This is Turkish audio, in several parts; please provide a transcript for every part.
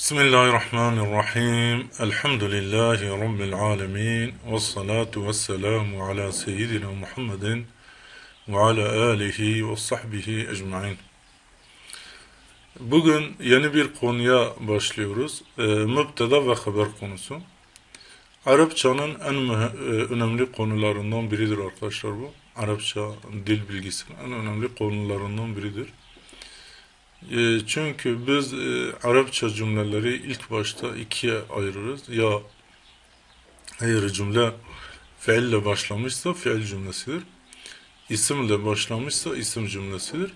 Bismillahirrahmanirrahim. Elhamdülillahi Rabbil alemin. Ve salatu ve selamu ala seyyidina Muhammedin ve ala alihi ve sahbihi ecmain. Bugün yeni bir konuya başlıyoruz. E, mübteda ve haber konusu. Arapçanın en e, önemli konularından biridir arkadaşlar bu. Arapça dil bilgisinin en önemli konularından biridir. E, çünkü biz e, Arapça cümleleri ilk başta ikiye ayırırız. Ya eğer cümle fiille başlamışsa fiil cümlesidir. İsimle başlamışsa isim cümlesidir.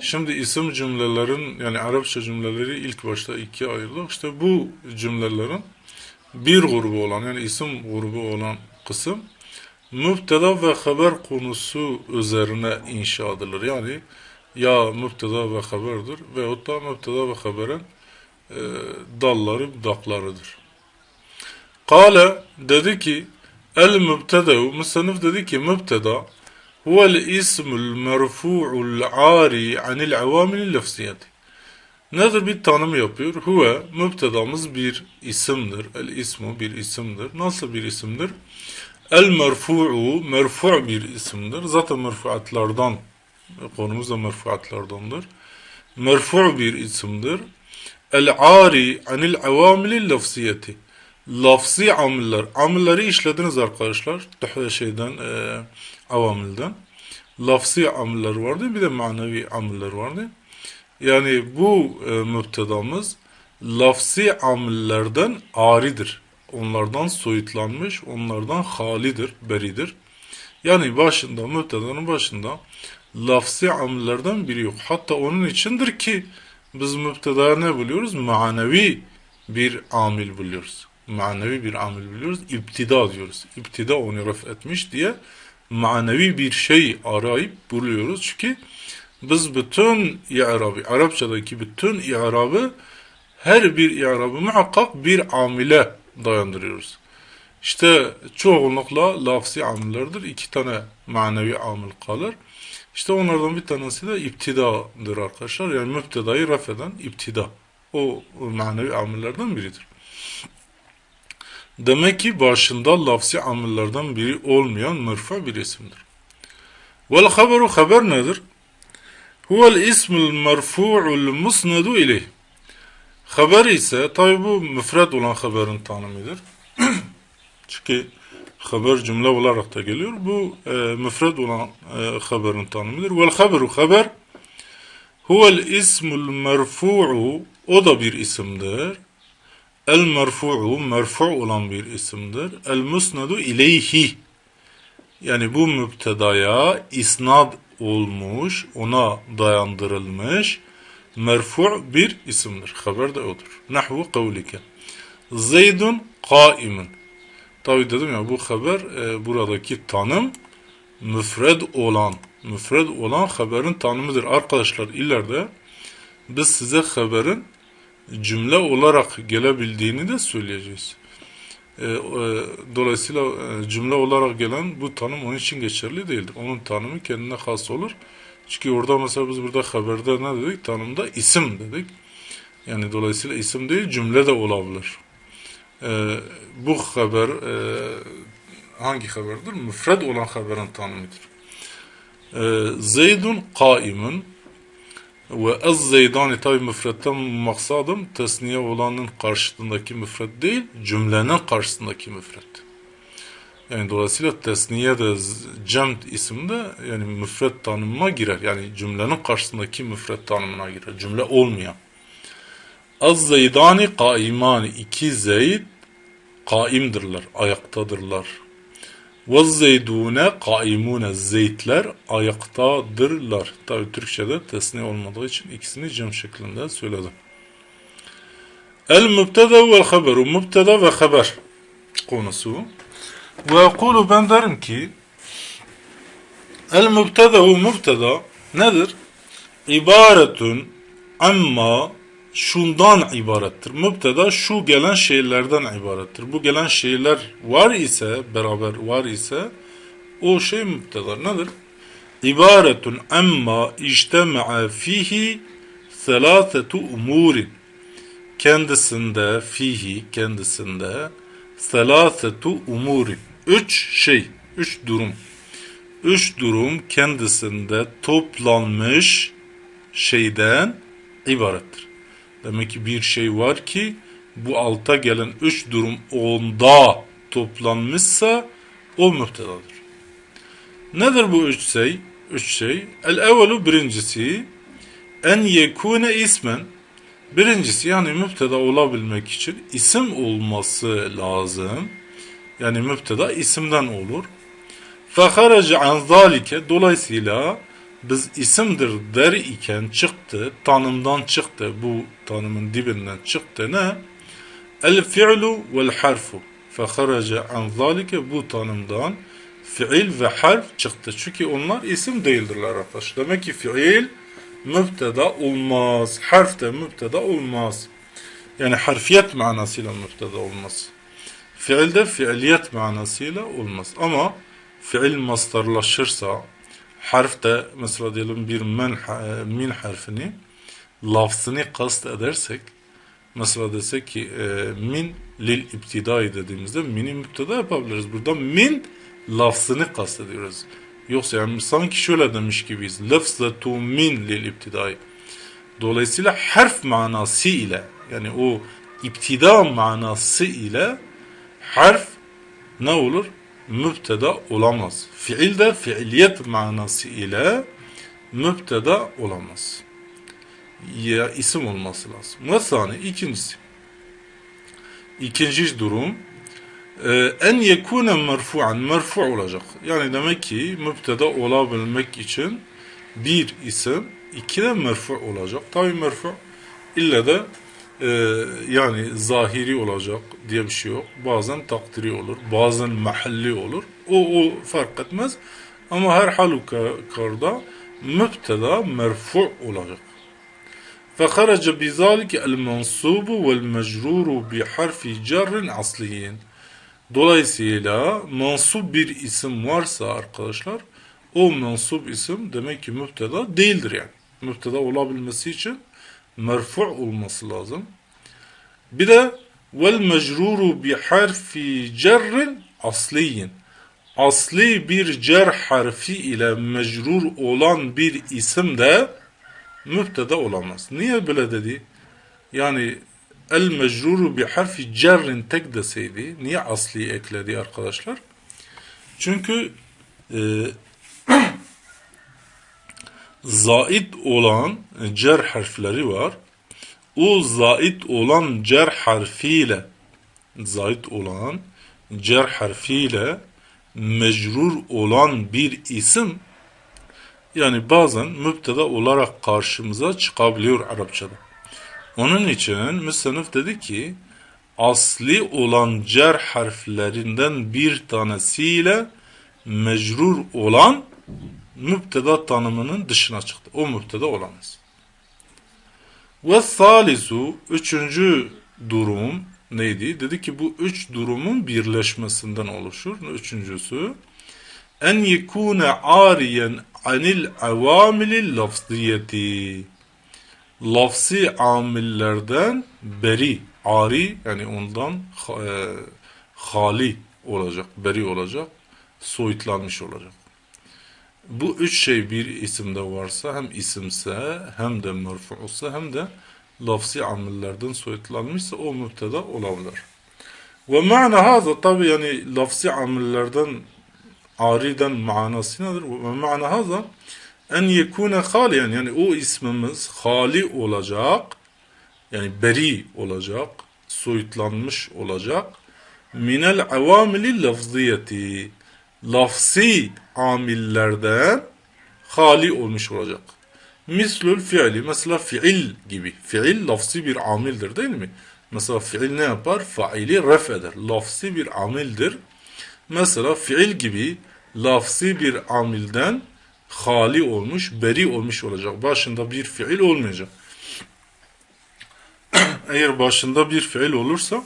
Şimdi isim cümlelerin yani Arapça cümleleri ilk başta ikiye ayrılır. İşte bu cümlelerin bir grubu olan yani isim grubu olan kısım mübteda ve haber konusu üzerine inşa edilir. Yani ya mübteda ve haberdir veyahut da mübteda ve haberin e, dalları budaklarıdır. Kale dedi ki el mübtede'u müsannif dedi ki mübteda huvel ismul merfu'ul ari anil avamil lafziyeti. Nedir bir tanım yapıyor? Huve mübtedamız bir isimdir. El ismu bir isimdir. Nasıl bir isimdir? El merfu'u merfu' bir isimdir. Zaten merfuatlardan konumuz da merfuatlardandır. Merfu' bir isimdir. El ari anil avamil lafziyeti. Lafzi amiller. Amilleri işlediniz arkadaşlar. Şeyden e, avamilden. Lafzi amiller vardı. Bir de manevi amiller vardı. Yani bu e, müptedamız lafzi amillerden aridir. Onlardan soyutlanmış, onlardan halidir, beridir. Yani başında, müptedanın başında lafzi amillerden biri yok. Hatta onun içindir ki biz müptedaya ne buluyoruz? Manevi bir amil buluyoruz. Manevi bir amil buluyoruz. İptida diyoruz. İptida onu ref etmiş diye manevi bir şey arayıp buluyoruz. Çünkü biz bütün i'rabı, Arapçadaki bütün i'rabı her bir i'rabı muhakkak bir amile dayandırıyoruz. İşte çoğunlukla lafzi amillerdir. İki tane manevi amil kalır. İşte onlardan bir tanesi de iptidadır arkadaşlar. Yani müptedayı ref eden iptida. O manevi amillerden biridir. Demek ki başında lafzi amillerden biri olmayan mırfa bir isimdir. Vel haberu haber nedir? Huvel ismul merfu'ul musnedu ileyh. Haber ise tabi bu müfred olan haberin tanımıdır. Çünkü haber cümle olarak da geliyor. Bu e, müfred olan e, haberin tanımıdır. Vel haberu haber huvel ismul merfu'u o da bir isimdir. El merfu'u merfu' olan bir isimdir. El musnedu ileyhi yani bu müptedaya isnad olmuş, ona dayandırılmış merfu' bir isimdir. Haber de odur. Nahvu kavlike. Zeydun kaimun. Tabi dedim ya bu haber e, buradaki tanım müfred olan, müfred olan haberin tanımıdır. Arkadaşlar ileride biz size haberin cümle olarak gelebildiğini de söyleyeceğiz. E, e, dolayısıyla e, cümle olarak gelen bu tanım onun için geçerli değildir. Onun tanımı kendine has olur. Çünkü orada mesela biz burada haberde ne dedik? Tanımda isim dedik. Yani dolayısıyla isim değil cümle de olabilir. E, bu haber e, hangi haberdir? Müfred olan haberin tanımıdır. E, Zeydun kaimun ve ez zeydani tabi müfretten maksadım tesniye olanın karşısındaki müfret değil, cümlenin karşısındaki müfret. Yani dolayısıyla tesniye de cem isimde yani müfret tanımına girer. Yani cümlenin karşısındaki müfret tanımına girer. Cümle olmayan. Az zeydani kaimani iki zeyd kaimdirler, ayaktadırlar. Ve zeydune kaimune zeytler ayaktadırlar. Tabi Türkçe'de tesniye olmadığı için ikisini cem şeklinde söyledim. El mübteda ve haberu. Mübteda ve haber konusu. Ve ekulu ben derim ki El mübteda ve mübteda nedir? İbaretun amma şundan ibarettir. Mübteda şu gelen şeylerden ibarettir. Bu gelen şeyler var ise, beraber var ise o şey mübteda nedir? İbaretun amma ictema'a fihi selasetu umurin kendisinde fihi kendisinde selasetu umurin üç şey, üç durum. Üç durum kendisinde toplanmış şeyden ibarettir. Demek ki bir şey var ki bu alta gelen üç durum onda toplanmışsa o müptedadır. Nedir bu üç şey? Üç şey. El evvelu birincisi en yekune ismen birincisi yani müpteda olabilmek için isim olması lazım. Yani müpteda isimden olur. Feharaca an zalike dolayısıyla biz isimdir der iken çıktı, tanımdan çıktı, bu tanımın dibinden çıktı ne? El fi'lu vel harfu. Feharaca an zalike bu tanımdan fiil ve harf çıktı. Çünkü onlar isim değildirler arkadaşlar. Demek ki fiil müpteda olmaz. Harf de müpteda olmaz. Yani harfiyet manasıyla müpteda olmaz. Fiil de fiiliyet manasıyla olmaz. Ama fiil mastarlaşırsa harf de mesela diyelim bir men, min harfini lafzını kast edersek mesela desek ki e, min lil iptidai dediğimizde mini müpteda yapabiliriz. Burada min lafzını kastediyoruz. Yoksa yani sanki şöyle demiş gibiyiz. Lafzatu min lil iptidai. Dolayısıyla harf manası ile yani o iptida manası ile harf ne olur? Müpteda olamaz. Fiil de fiiliyet manası ile müpteda olamaz. Ya isim olması lazım. Mesela ikincisi. İkinci durum ee, en yekune merfu'an merfu olacak. Yani demek ki müpteda olabilmek için bir isim iki de merfu olacak. Tabi merfu illa da e, yani zahiri olacak diye bir şey yok. Bazen takdiri olur, bazen mahalli olur. O, o fark etmez. Ama her halükarda müpteda merfu olacak. فخرج بذلك المنصوب والمجرور بحرف جر أصلي Dolayısıyla mensup bir isim varsa arkadaşlar o mensup isim demek ki müpteda değildir yani. Müpteda olabilmesi için merfu olması lazım. Bir de vel mecruru bi harfi cerrin asliyin. Asli bir cer harfi ile mecrur olan bir isim de müpteda olamaz. Niye böyle dedi? Yani el mecruru bi harfi cerrin tek deseydi niye asli ekledi arkadaşlar? Çünkü e, zait olan cer harfleri var. O zait olan cer harfiyle zait olan cer harfiyle mecrur olan bir isim yani bazen müpteda olarak karşımıza çıkabiliyor Arapçada. Onun için müstənif dedi ki asli olan cer harflerinden bir tanesiyle mecrur olan müpteda tanımının dışına çıktı. O müpteda olamaz. Ve salisu üçüncü durum neydi? Dedi ki bu üç durumun birleşmesinden oluşur. Üçüncüsü en yekune ariyen anil avamili lafziyeti lafsi amillerden beri, ari yani ondan e, hali olacak, beri olacak, soyutlanmış olacak. Bu üç şey bir isimde varsa hem isimse hem de merfu'sa hem de lafsi amillerden soyutlanmışsa o müpteda olabilir. Ve ma'na haza tabi yani lafsi amillerden ariden manası nedir? Ve ma'na haza en yekune haliyen yani o ismimiz hali olacak yani beri olacak soyutlanmış olacak minel avamili lafziyeti lafsi amillerden hali olmuş olacak. Mislül fiili mesela fiil gibi. Fiil lafsi bir amildir değil mi? Mesela fiil ne yapar? Faili ref eder. Lafsi bir amildir. Mesela fiil gibi lafsi bir amilden hali olmuş, beri olmuş olacak. Başında bir fiil olmayacak. Eğer başında bir fiil olursa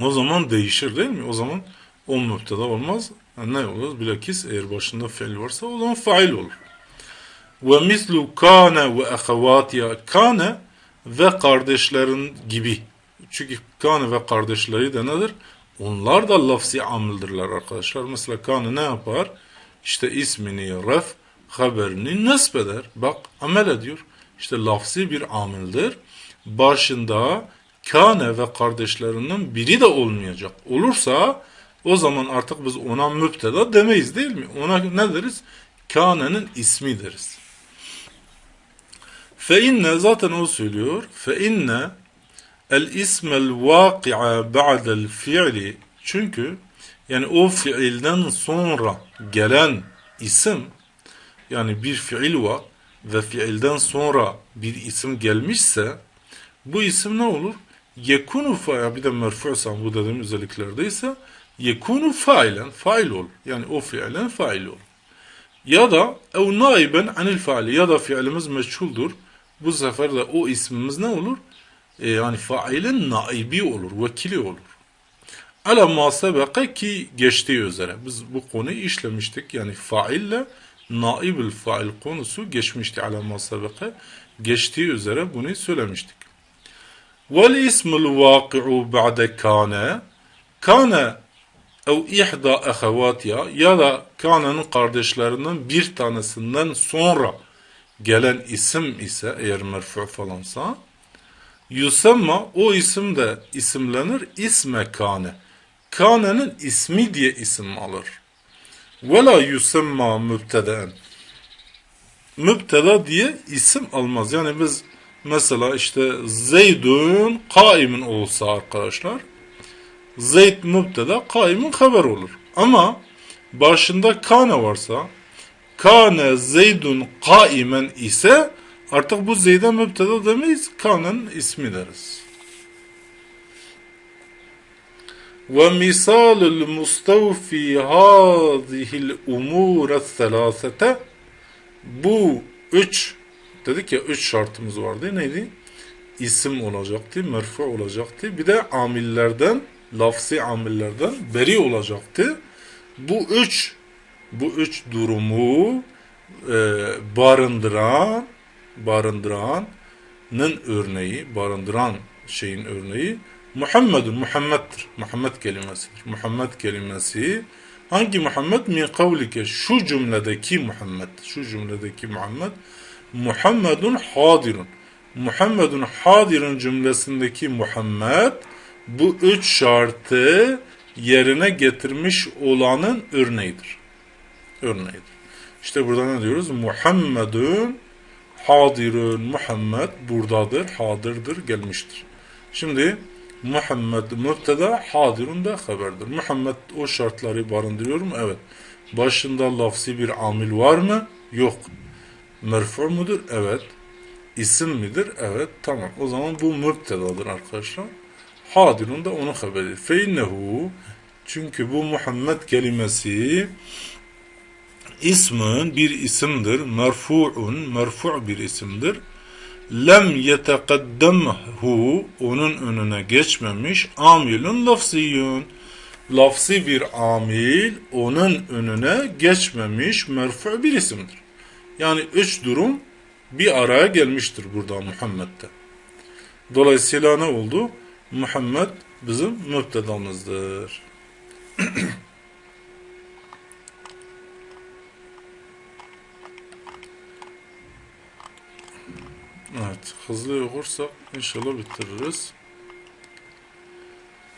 o zaman değişir değil mi? O zaman o müpteda olmaz. Yani ne olur? Bilakis eğer başında fiil varsa o zaman fail olur. Ve mislu kâne ve ehevâtiya kâne ve kardeşlerin gibi. Çünkü Kane ve kardeşleri de nedir? Onlar da lafzi amildirler arkadaşlar. Mesela Kane ne yapar? İşte ismini ref, haberini nesbeder. Bak amel ediyor. İşte lafzi bir amildir. Başında Kane ve kardeşlerinin biri de olmayacak. Olursa o zaman artık biz ona müpteda demeyiz değil mi? Ona ne deriz? Kane'nin ismi deriz. Fe inne zaten o söylüyor. Fe inne el ismel vaki'a ba'del fi'li çünkü yani o fiilden sonra gelen isim yani bir fiil var ve fiilden sonra bir isim gelmişse bu isim ne olur? Yekunu fail bir de merfu'san bu dediğim özelliklerdeyse yekunu failen fail olur. Yani o fiilen fail olur. Ya da ev naiben anil faili ya da fiilimiz meçhuldur. Bu sefer de o ismimiz ne olur? E, yani failin naibi olur, vekili olur. Ala muhasebeke ki geçtiği üzere. Biz bu konuyu işlemiştik. Yani faille naibül fail konusu geçmişti ala muhasebeke. Geçtiği üzere bunu söylemiştik. Vel ismul vaki'u ba'de kane kane ev ihda ehevatiya ya da Kane'nin kardeşlerinden bir tanesinden sonra gelen isim ise eğer merfu falansa yusamma o isim de isimlenir isme Kane. Kane'nin ismi diye isim alır. Ve la yusamma mübteden. Mübteda diye isim almaz. Yani biz mesela işte Zeydun kaimin olsa arkadaşlar Zeyd mübteda kaimin haber olur. Ama başında kane varsa kane zeydun kaimen ise artık bu zeyde mübteda demeyiz. Kane'nin ismi deriz. Ve misalul mustavfi hazihil umur selasete bu üç dedik ya üç şartımız vardı. Neydi? İsim olacaktı, merfu olacaktı. Bir de amillerden, lafsi amillerden beri olacaktı. Bu üç bu üç durumu e, barındıran barındıranın örneği, barındıran şeyin örneği Muhammedun, Muhammed'dir. Muhammed kelimesidir. Muhammed kelimesi hangi Muhammed? Min kavlike şu cümledeki Muhammed. Şu cümledeki Muhammed Muhammedun hadirun. Muhammedun hadirun cümlesindeki Muhammed bu üç şartı yerine getirmiş olanın örneğidir. Örneğidir. İşte burada ne diyoruz? Muhammedun hadirun. Muhammed buradadır, hadirdir, gelmiştir. Şimdi Muhammed mübteda, hadirun da haberdir. Muhammed o şartları barındırıyor mu? Evet. Başında lafzi bir amil var mı? Yok. Merfu mudur? Evet. İsim midir? Evet. Tamam. O zaman bu mübtedadır arkadaşlar. Hadirun da onu haberi. Feinnehu çünkü bu Muhammed kelimesi ismin bir isimdir. Merfu'un merfu' bir isimdir. Lem yetekaddemhu onun önüne geçmemiş amilun lafziyun. Lafzi bir amil onun önüne geçmemiş merfu' bir isimdir. Yani üç durum bir araya gelmiştir burada Muhammed'de. Dolayısıyla ne oldu? Muhammed bizim müptedamızdır. evet, hızlı okursak inşallah bitiririz.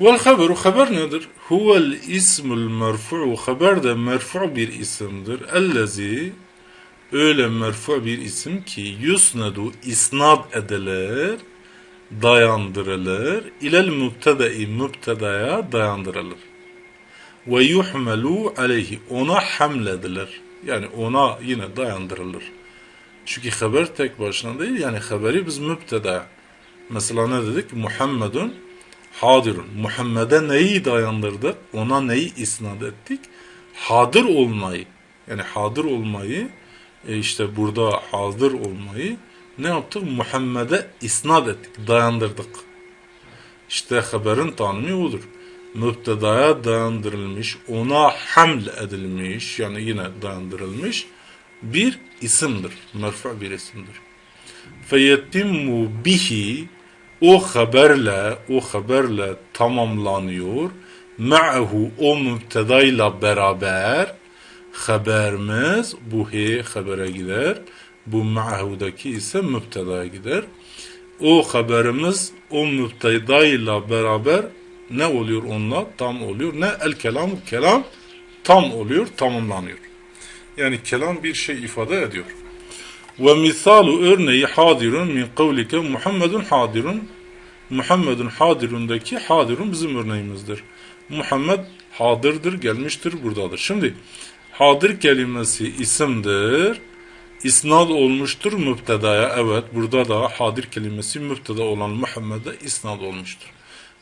Vel haberu haber nedir? Huvel ismul merfu'u haber de merfu bir isimdir. Ellezi öyle merfu bir isim ki yusnadu isnad edilir dayandırılır. İlel mübtedai mübtedaya dayandırılır. Ve yuhmelu aleyhi ona hamledilir. Yani ona yine dayandırılır. Çünkü haber tek başına değil. Yani haberi biz mübteda. Mesela ne dedik? Muhammedun hadirun. Muhammed'e neyi dayandırdık? Ona neyi isnat ettik? Hadir olmayı. Yani hadir olmayı e işte burada hazır olmayı ne yaptık? Muhammed'e isnat ettik, dayandırdık. İşte haberin tanımı odur. Mübtedaya dayandırılmış, ona haml edilmiş, yani yine dayandırılmış bir isimdir. Merfu bir isimdir. Feyettimmu bihi o haberle o haberle tamamlanıyor. Ma'hu o müptedayla beraber haberimiz bu he habere gider. Bu ma'hudaki ise müptedaya gider. O haberimiz o müptedayla beraber ne oluyor onunla? Tam oluyor. Ne? El kelam kelam tam oluyor, tamamlanıyor. Yani kelam bir şey ifade ediyor. Ve misalu örneği hadirun min kavlike Muhammedun hadirun Muhammedun hadirundaki hadirun bizim örneğimizdir. Muhammed hadırdır, gelmiştir, buradadır. Şimdi hadir kelimesi isimdir. İsnad olmuştur müptedaya. Evet burada da hadir kelimesi müpteda olan Muhammed'e isnad olmuştur.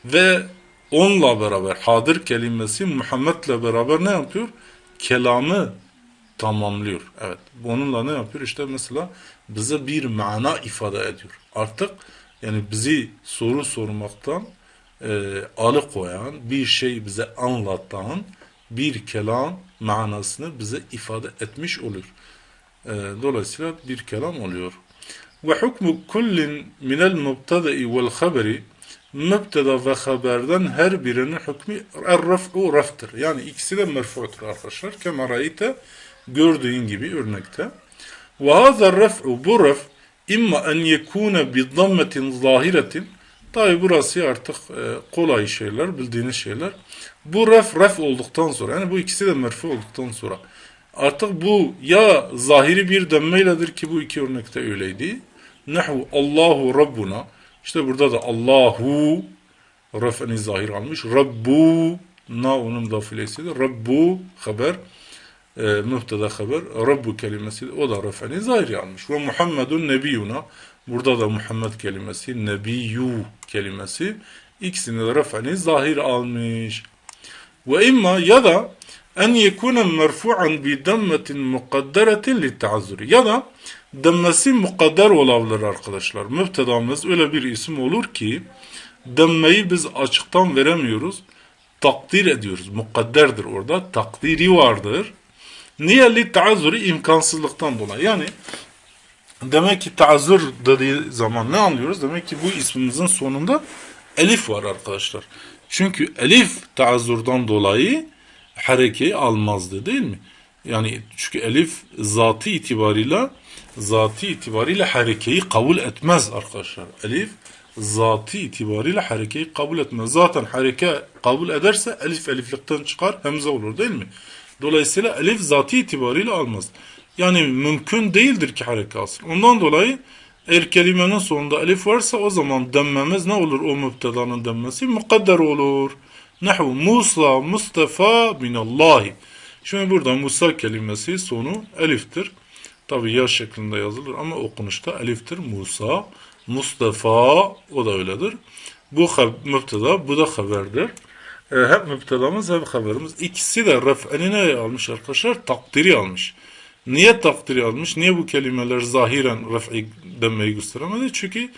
Ve onunla beraber hadir kelimesi Muhammed'le beraber ne yapıyor? Kelamı tamamlıyor. Evet. Bununla ne yapıyor? İşte mesela bize bir mana ifade ediyor. Artık yani bizi soru sormaktan e, alıkoyan, bir şey bize anlatan bir kelam manasını bize ifade etmiş olur. E, dolayısıyla bir kelam oluyor. Ve hukmu kullin minel mubtada'i vel haberi mübteda ve haberden her birinin hükmü er-raf'u raftır. Yani ikisi de merfu'tur arkadaşlar. Kema gördüğün gibi örnekte. Ve hâzâ raf'u bu raf imma en yekûne bi dammetin zahiretin Tabi burası artık e, kolay şeyler, bildiğiniz şeyler. Bu raf raf olduktan sonra, yani bu ikisi de merfu olduktan sonra artık bu ya zahiri bir dönmeyledir ki bu iki örnekte öyleydi. Nahu Allahu Rabbuna işte burada da Allahu raf'ını zahir almış. Rabbu na onun da filesidir. Rabbu haber e, müfteda haber. Rabbu kelimesi o da raf'ını zahir almış. Ve Muhammedun nebiyyuna burada da Muhammed kelimesi nebiyyu kelimesi ikisini de raf'ını zahir almış. Ve imma ya da en yekune merfu'an bi dammetin mukadderetin li ta'azzuri ya da demmesi mukadder olabilir arkadaşlar. Müftedamız öyle bir isim olur ki demmeyi biz açıktan veremiyoruz. Takdir ediyoruz. Mukadderdir orada. Takdiri vardır. Niye li ta'azzuri imkansızlıktan dolayı. Yani demek ki ta'azzur dediği zaman ne anlıyoruz? Demek ki bu ismimizin sonunda elif var arkadaşlar. Çünkü elif ta'azzurdan dolayı harekeyi almazdı değil mi? Yani çünkü elif zatı itibarıyla zatı itibariyle harekeyi kabul etmez arkadaşlar. Elif zatı itibariyle harekeyi kabul etmez. Zaten hareke kabul ederse elif eliflikten çıkar, hemze olur değil mi? Dolayısıyla elif zatı itibariyle almaz. Yani mümkün değildir ki hareke alsın. Ondan dolayı eğer kelimenin sonunda elif varsa o zaman demmemiz ne olur o müptedanın demmesi? Mukadder olur. Nahu Musa Mustafa minallahi. Şimdi burada Musa kelimesi sonu eliftir. Tabi ya şeklinde yazılır ama okunuşta eliftir. Musa, Mustafa o da öyledir. Bu müpteda, bu da haberdir. E, hep müptedamız hep haberimiz. İkisi de ref'eni ne almış arkadaşlar? Takdiri almış. Niye takdiri almış? Niye bu kelimeler zahiren ref'i demeyi gösteremedi? Çünkü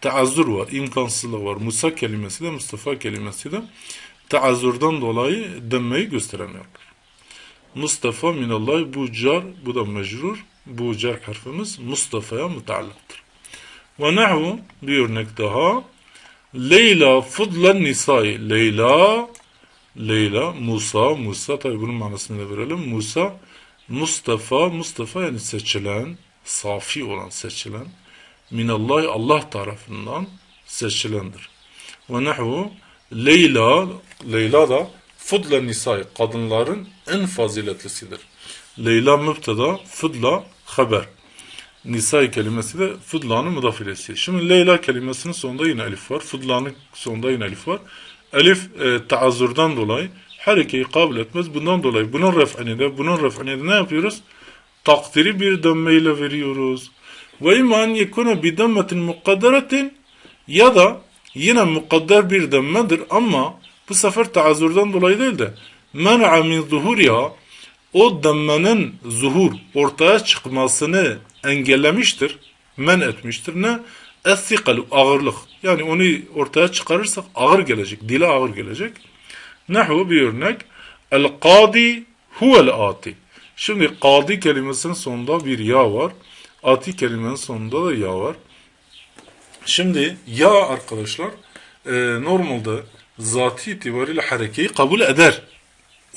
taazzur var, imkansızlık var. Musa kelimesi de Mustafa kelimesi de taazzurdan dolayı demeyi gösteremiyorlar. Mustafa minallahi bu car, bu da mecrur. Bu cer harfimiz Mustafa'ya mutallıktır. Ve nehu bir örnek daha. Leyla fudlen nisai. Leyla, Leyla, Musa, Musa tabi bunun manasını da verelim. Musa, Mustafa, Mustafa yani seçilen, safi olan seçilen. Minallahi Allah tarafından seçilendir. Ve nehu Leyla, Leyla da fudlen nisai kadınların en faziletlisidir. Leyla mübteda, fudla haber. Nisa kelimesi de fudlanın müdafilesi. Şimdi Leyla kelimesinin sonunda yine elif var. Fudlanın sonunda yine elif var. Elif e, taazzurdan dolayı harekeyi kabul etmez. Bundan dolayı bunun ref'ini de bunun ref'ini de ne yapıyoruz? Takdiri bir dönmeyle veriyoruz. Ve iman yekune bi dönmetin mukadderetin ya da yine mukadder bir dönmedir ama bu sefer taazzurdan dolayı değil de men'a min zuhuriha o dönmenin zuhur ortaya çıkmasını engellemiştir, men etmiştir. Ne? Es-sikalu, ağırlık. Yani onu ortaya çıkarırsak ağır gelecek, dile ağır gelecek. Nehu bir örnek. El-kadi huvel-ati. Şimdi kadi kelimesinin sonunda bir ya var. Ati kelimenin sonunda da ya var. Şimdi ya arkadaşlar e, normalde zati itibariyle harekeyi kabul eder.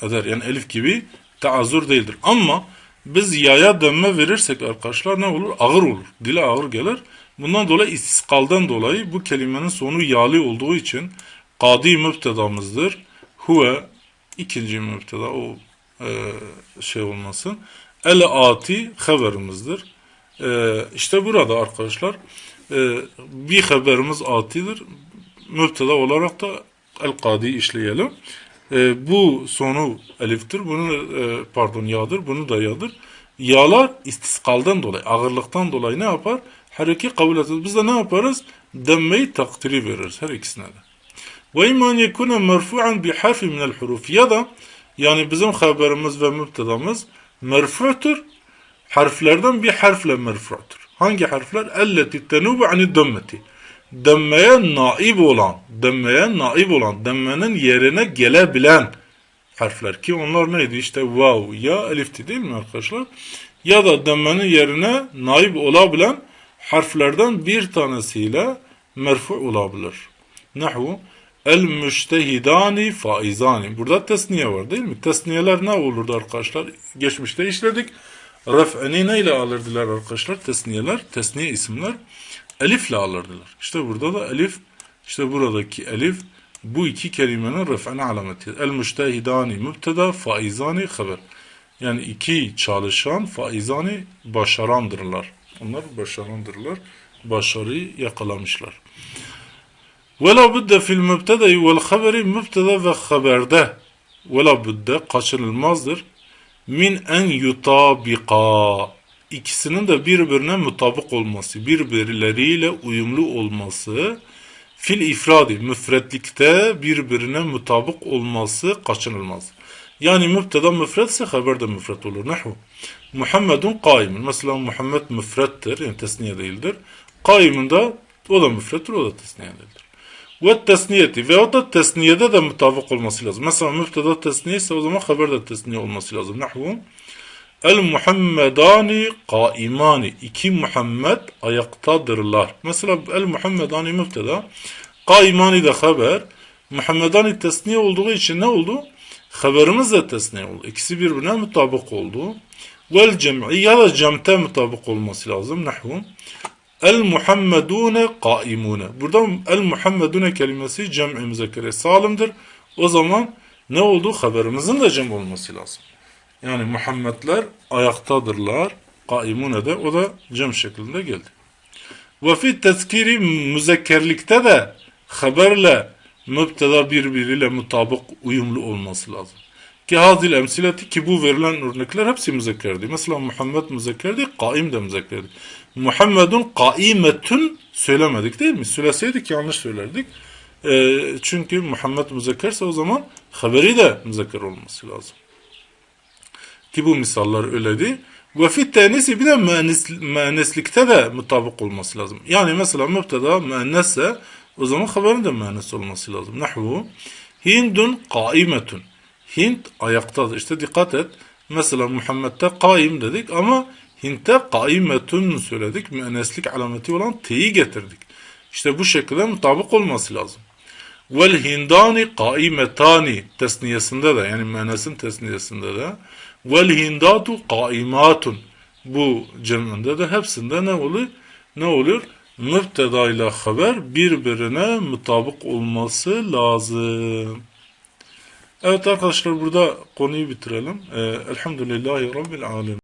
Eder. Yani elif gibi teazür değildir. Ama biz yaya dönme verirsek arkadaşlar ne olur? Ağır olur. Dile ağır gelir. Bundan dolayı istiskaldan dolayı bu kelimenin sonu yali olduğu için kadi müptedamızdır. Huve ikinci müpteda o e, şey olmasın. El ati haberimizdir. E, işte burada arkadaşlar e, bir haberimiz atidir. Müpteda olarak da el kadi işleyelim. E, bu sonu eliftir. Bunu e, pardon yağdır. Bunu da yağdır. Yağlar istiskaldan dolayı, ağırlıktan dolayı ne yapar? Hareki kabul ederiz. Biz de ne yaparız? Demmeyi takdiri veririz her ikisine de. Ve imman yekune merfu'an bi harfi minel huruf ya da yani bizim haberimiz ve müptedamız merfu'tur. Harflerden bir harfle merfu'tur. Hangi harfler? Elleti tenubu ani demmeti. Demmeye naib olan, demmeye naib olan, demmenin yerine gelebilen harfler ki onlar neydi? İşte vav, ya, elifti değil mi arkadaşlar? Ya da demmenin yerine naib olabilen harflerden bir tanesiyle merfu olabilir. Nahu el müştehidani faizani. Burada tesniye var değil mi? Tesniyeler ne olurdu arkadaşlar? Geçmişte işledik. Ref'eni neyle alırdılar arkadaşlar? Tesniyeler, tesniye isimler elifle alırdılar. İşte burada da elif, işte buradaki elif bu iki kelimenin ref'en alameti. El müştehidani mübteda, faizani haber. Yani iki çalışan, faizani başarandırlar. Onlar başarandırlar. Başarıyı yakalamışlar. Vela budde fil mübtedeyi vel haberi mübteda ve haberde. Vela budde kaçınılmazdır Min en yutabika ikisinin de birbirine mutabık olması, birbirleriyle uyumlu olması fil ifradi, müfretlikte birbirine mutabık olması kaçınılmaz. Yani müpteda müfretse haber de müfret olur. Nahu. Muhammedun kaimun. Mesela Muhammed müfrettir, yani tesniye değildir. Kaimun da o da müfrettir, o da tesniye değildir. Ve tesniyeti ve o da tesniyede de mutabık olması lazım. Mesela müpteda tesniye ise o zaman haber de tesniye olması lazım. Nahu. El Muhammedani kaimani. İki Muhammed ayaktadırlar. Mesela el Muhammedani müpteda. Kaimani de haber. Muhammedani tesniye olduğu için ne oldu? Haberimiz de tesniye oldu. İkisi birbirine mutabık oldu. Vel cem'i ya da cemte mutabık olması lazım. Nahu. El Muhammedune kaimune. Burada el Muhammedune kelimesi cem'i müzekkere salimdir. O zaman ne oldu? Haberimizin de cem olması lazım. Yani Muhammedler ayaktadırlar. Kaimune de o da cem şeklinde geldi. Ve fi tezkiri müzekkerlikte de haberle müpteda birbiriyle mutabık uyumlu olması lazım. Ki hazil emsileti ki bu verilen örnekler hepsi müzekkerdi. Mesela Muhammed müzekkerdi, kaim de müzekkerdi. Muhammedun kaimetün söylemedik değil mi? Söyleseydik yanlış söylerdik. E, çünkü Muhammed müzekkerse o zaman haberi de müzekker olması lazım. Ki bu misaller öyledi. Ve fit tenisi bir de müennes, müenneslikte de mutabık olması lazım. Yani mesela müpteda müennesse o zaman haberin de müennes olması lazım. Nahvu Hindun kaimetun. Hint ayaktadır. İşte dikkat et. Mesela Muhammed'de kaim dedik ama Hint'te kaimetun söyledik. Müenneslik alameti olan t'yi getirdik. İşte bu şekilde mutabık olması lazım. Vel hindani kaimetani tesniyesinde de yani müennesin tesniyesinde de vel hindatu kaimatun bu ceminde de hepsinde ne olur? Ne olur? Mübteda ile haber birbirine mutabık olması lazım. Evet arkadaşlar burada konuyu bitirelim. Ee, Elhamdülillahi Rabbil Alemin.